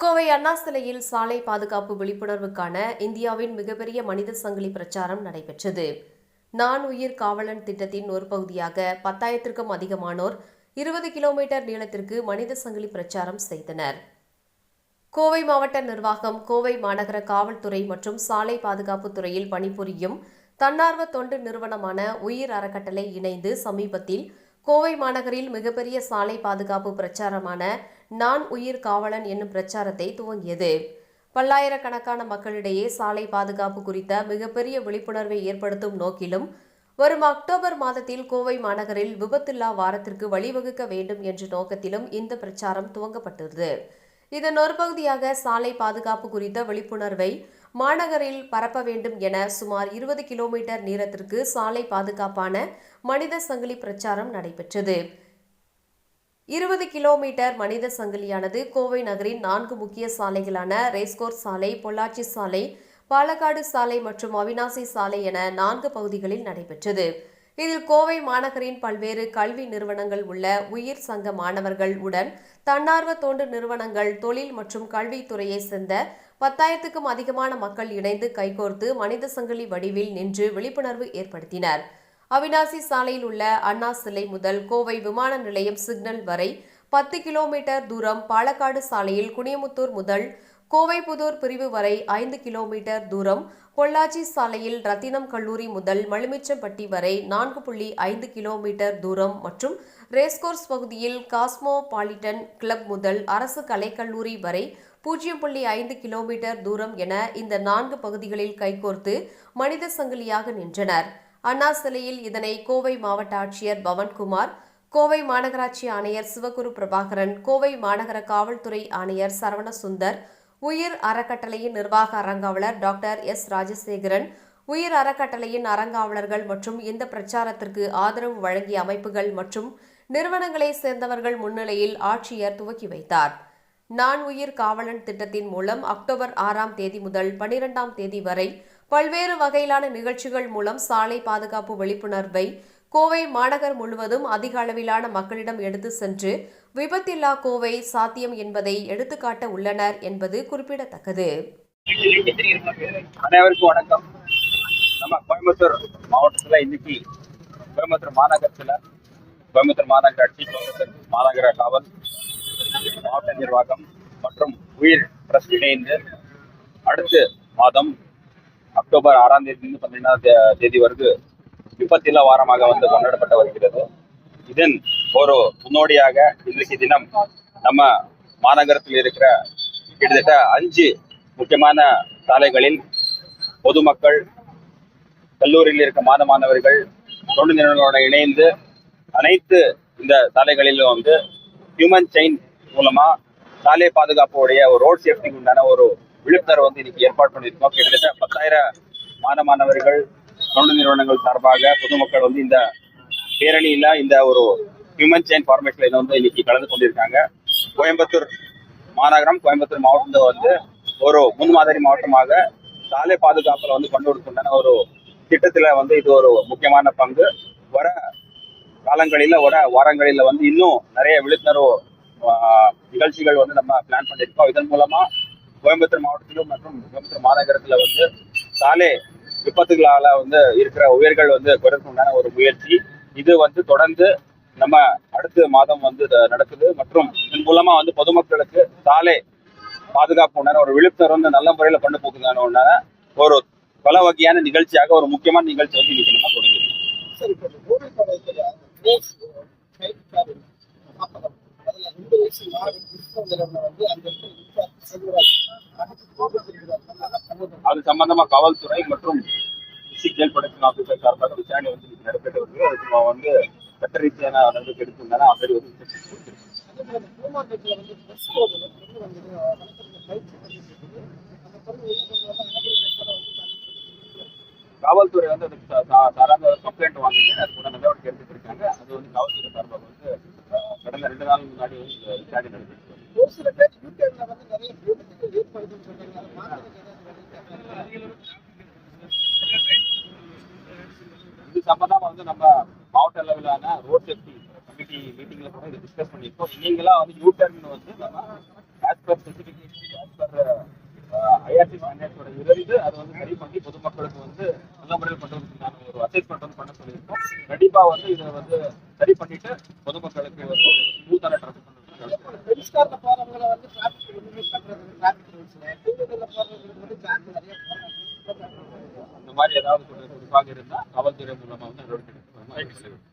கோவை அண்ணா சிலையில் சாலை பாதுகாப்பு விழிப்புணர்வுக்கான இந்தியாவின் மிகப்பெரிய மனித சங்கிலி பிரச்சாரம் நடைபெற்றது. நான் உயிர் காவலன் திட்டத்தின் ஒரு பகுதியாக பத்தாயிரத்திற்கும் அதிகமானோர் இருபது கிலோமீட்டர் நீளத்திற்கு மனித சங்கிலி பிரச்சாரம் செய்தனர். கோவை மாவட்ட நிர்வாகம் கோவை மாநகர காவல்துறை மற்றும் சாலை பாதுகாப்பு துறையில் பணிபுரியும் தன்னார்வ தொண்டு நிறுவனமான உயிர் அறக்கட்டளை இணைந்து சமீபத்தில் கோவை மாநகரில் மிகப்பெரிய சாலை பாதுகாப்பு பிரச்சாரமான நான் உயிர் காவலன் என்னும் பிரச்சாரத்தை துவங்கியது. பல்லாயிரக்கணக்கான மக்களிடையே சாலை பாதுகாப்பு குறித்த மிகப்பெரிய விழிப்புணர்வை ஏற்படுத்தும் நோக்கிலும் வரும் அக்டோபர் மாதத்தில் கோவை மாநகரில் விபத்தில்லா வாரத்திற்கு வழிவகுக்க வேண்டும் என்ற நோக்கத்திலும் இந்த பிரச்சாரம் துவங்கப்பட்டுள்ளது. இதன் ஒரு பகுதியாக சாலை பாதுகாப்பு குறித்த விழிப்புணர்வை மாநகரில் பரப்ப வேண்டும் என சுமார் இருபது கிலோமீட்டர் நீளத்திற்கு சாலை பாதுகாப்பான மனித சங்கிலி பிரச்சாரம் நடைபெற்றது. இருபது கிலோமீட்டர் மனித சங்கிலியானது கோவை நகரின் நான்கு முக்கிய சாலைகளான ரேஸ்கோர் சாலை பொள்ளாச்சி சாலை பாலக்காடு சாலை மற்றும் அவினாசி சாலை என நான்கு பகுதிகளில் நடைபெற்றது. இதில் கோவை மாநகரின் பல்வேறு கல்வி நிறுவனங்கள் உள்ள உயிர் சங்க மாணவர்கள் உடன் தன்னார்வ தொண்டு நிறுவனங்கள் தொழில் மற்றும் கல்வித்துறையை சேர்ந்த பத்தாயிரத்துக்கும் அதிகமான மக்கள் இணைந்து கைகோர்த்து மனித சங்கிலி வடிவில் நின்று விழிப்புணர்வு ஏற்படுத்தினர். அவினாசி சாலையில் உள்ள அண்ணா சிலை முதல் கோவை விமான நிலையம் சிக்னல் வரை பத்து கிலோமீட்டர் தூரம் பாலக்காடு சாலையில் குனியமுத்தூர் முதல் கோவைபுதூர் பிரிவு வரை ஐந்து கிலோமீட்டர் தூரம் பொள்ளாச்சி சாலையில் ரத்தினம் கல்லூரி முதல் மலுமிச்சம்பட்டி வரை நான்கு புள்ளி ஐந்து கிலோமீட்டர் தூரம் மற்றும் ரேஸ்கோர்ஸ் பகுதியில் காஸ்மோபாலிட்டன் கிளப் முதல் அரசு கலைக்கல்லூரி வரை பூஜ்ஜியம் புள்ளி ஐந்து கிலோமீட்டர் தூரம் என இந்த நான்கு பகுதிகளில் கைகோர்த்து மனித சங்கிலியாக நின்றனர். அண்ணா சிலையில் இதனை கோவை மாவட்ட ஆட்சியர் பவன்குமார் கோவை மாநகராட்சி ஆணையர் சிவகுரு பிரபாகரன் கோவை மாநகர காவல்துறை ஆணையர் சரவணசுந்தர் உயிர் அறக்கட்டளையின் நிர்வாக அறங்காவலர் டாக்டர் எஸ் ராஜசேகரன் உயிர் அறக்கட்டளையின் அறங்காவலர்கள் மற்றும் இந்த பிரச்சாரத்திற்கு ஆதரவு வழங்கிய அமைப்புகள் மற்றும் நிறுவனங்களைச் சேர்ந்தவர்கள் முன்னிலையில் ஆட்சியர் துவக்கி வைத்தார். நான் உயிர் காவலன் திட்டத்தின் மூலம் அக்டோபர் ஆறாம் தேதி முதல் பனிரெண்டாம் தேதி வரை பல்வேறு வகையிலான நிகழ்ச்சிகள் மூலம் சாலை பாதுகாப்பு விழிப்புணர்வை கோவை மாநகர் முழுவதும் அதிக அளவிலான மக்களிடம் எடுத்து சென்று விபத்தில்லா கோவை சாத்தியம் என்பதை எடுத்துக்காட்ட உள்ளனர் என்பது குறிப்பிடத்தக்கது. அனைவருக்கும் வணக்கம். நம்ம கோயம்புத்தூர் மாவட்டத்தில் இன்னைக்கு கோயம்புத்தூர் மாநகரத்தில் கோயம்புத்தூர் மாநகராட்சி கோயம்புத்தூர் மாநகர காவல் மாவட்ட நிர்வாகம் மற்றும் உயிர் ட்ரஸ்ட் இணைந்து அடுத்த மாதம் அக்டோபர் ஆறாம் தேதியிலிருந்து பன்னிரெண்டாம் தேதி வரைக்கும் விபத்தில்லா வாரமாக வந்து கொண்டாடப்பட்டு வருகிறது. இதன் ஒரு முன்னோடியாக இன்றைக்கு தினம் நம்ம மாநகரத்தில் இருக்கிற கிட்டத்தட்ட அஞ்சு முக்கியமான சாலைகளில் பொதுமக்கள் கல்லூரியில் இருக்க மாணவ மாணவர்கள் தொண்டு நிறுவனங்களோட இணைந்து அனைத்து இந்த சாலைகளிலும் வந்து ஹியூமன் செயின் மூலமா சாலை பாதுகாப்புடைய ஒரு ரோட் சேஃப்டிக்கு உண்டான ஒரு விழிப்புணர்வு வந்து இன்னைக்கு ஏற்பாடு பண்ணியிருக்கோம். கிட்டத்தட்ட பத்தாயிரம் மாணவ மாணவர்கள் தொண்டு நிறுவனங்கள் சார்பாக பொதுமக்கள் வந்து இந்த பேரணியில இந்த ஒரு ஹியூமன் செயின் ஃபார்மேஷன்ல வந்து இன்னைக்கு கலந்து கொண்டிருக்காங்க. கோயம்புத்தூர் மாநகரம் கோயம்புத்தூர் மாவட்டத்தை வந்து ஒரு முன்மாதிரி மாவட்டமாக சாலை பாதுகாப்புல வந்து கொண்டு கொடுக்கின்றன ஒரு திட்டத்துல வந்து இது ஒரு முக்கியமான பங்கு. வர காலங்களில வர வாரங்களில வந்து இன்னும் நிறைய விழிப்புணர்வு நிகழ்ச்சிகள் வந்து நம்ம பிளான் பண்ணியிருக்கோம் இதன் மூலமா கோயம்புத்தூர் மாவட்டத்திலும் மற்றும் கோயம்புத்தூர் மாநகரத்துல வந்து சாலை விபத்துகளால வந்து இருக்கிற உயிர்கள் வந்து குறைக்கும் ஒரு முயற்சி. இது வந்து தொடர்ந்து நம்ம அடுத்த மாதம் வந்து நடக்குது. மற்றும் இதன் மூலமா வந்து பொதுமக்களுக்கு சாலை பாதுகாப்பு உண்டான ஒரு விழிப்புணர்வு வந்து நல்ல முறையில கொண்டு போக்குதான உண்டான ஒரு பல வகையான நிகழ்ச்சியாக ஒரு முக்கியமான நிகழ்ச்சி வந்து இன்னைக்கு நம்ம தொடங்குது வந்து அது சம்பந்தமா காவல்துறை மற்றும் டிஸ்ட்ரிக்ட் ஜெயில் ப்ரொடக்ஷன் சார்பாக விசாரணை வந்து இன்னைக்கு நடைபெற்று அதுக்கு வந்து சட்ட ரீதியான நடவடிக்கை எடுத்திருந்தாலும் ஆல்ரெடி வந்து காவல்துறை வந்து அதுக்கு சா- சாராத கம்ப்ளைண்ட் வாங்கிட்டு அதுக்கு கூட நடவடிக்கை எடுத்துட்டு இருக்காங்க. அது வந்து காவல்துறை சார்பாக வந்து கடந்த ரெண்டு நாள் முன்னாடி இது சம்பந்தமா வந்து நம்ம மாவட்ட அளவிலான ரோட் சேஃப்டி கமிட்டி கூட இதை டிஸ்கஸ் பண்ணியிருக்கோம். நீங்களா வந்து யூ வந்து நம்ம as per specification as per IRC ஸ்டாண்டர்ட்ஸோட இருந்து அது வந்து சரி பண்ணி பொதுமக்களுக்கு வந்து நல்ல முறையில் பண்றதுக்கான ஒரு அசைஸ் பண்றது பண்ண சொல்லியிருக்கோம். கண்டிப்பா வந்து இதை வந்து சரி பண்ணிட்டு பொதுமக்களுக்கு வந்து நூத்தன டிராபிக் அந்த மாதிரி ஏதாவது குறிப்பாக இருந்தால் காவல்துறை மூலமா வந்து நடவடிக்கை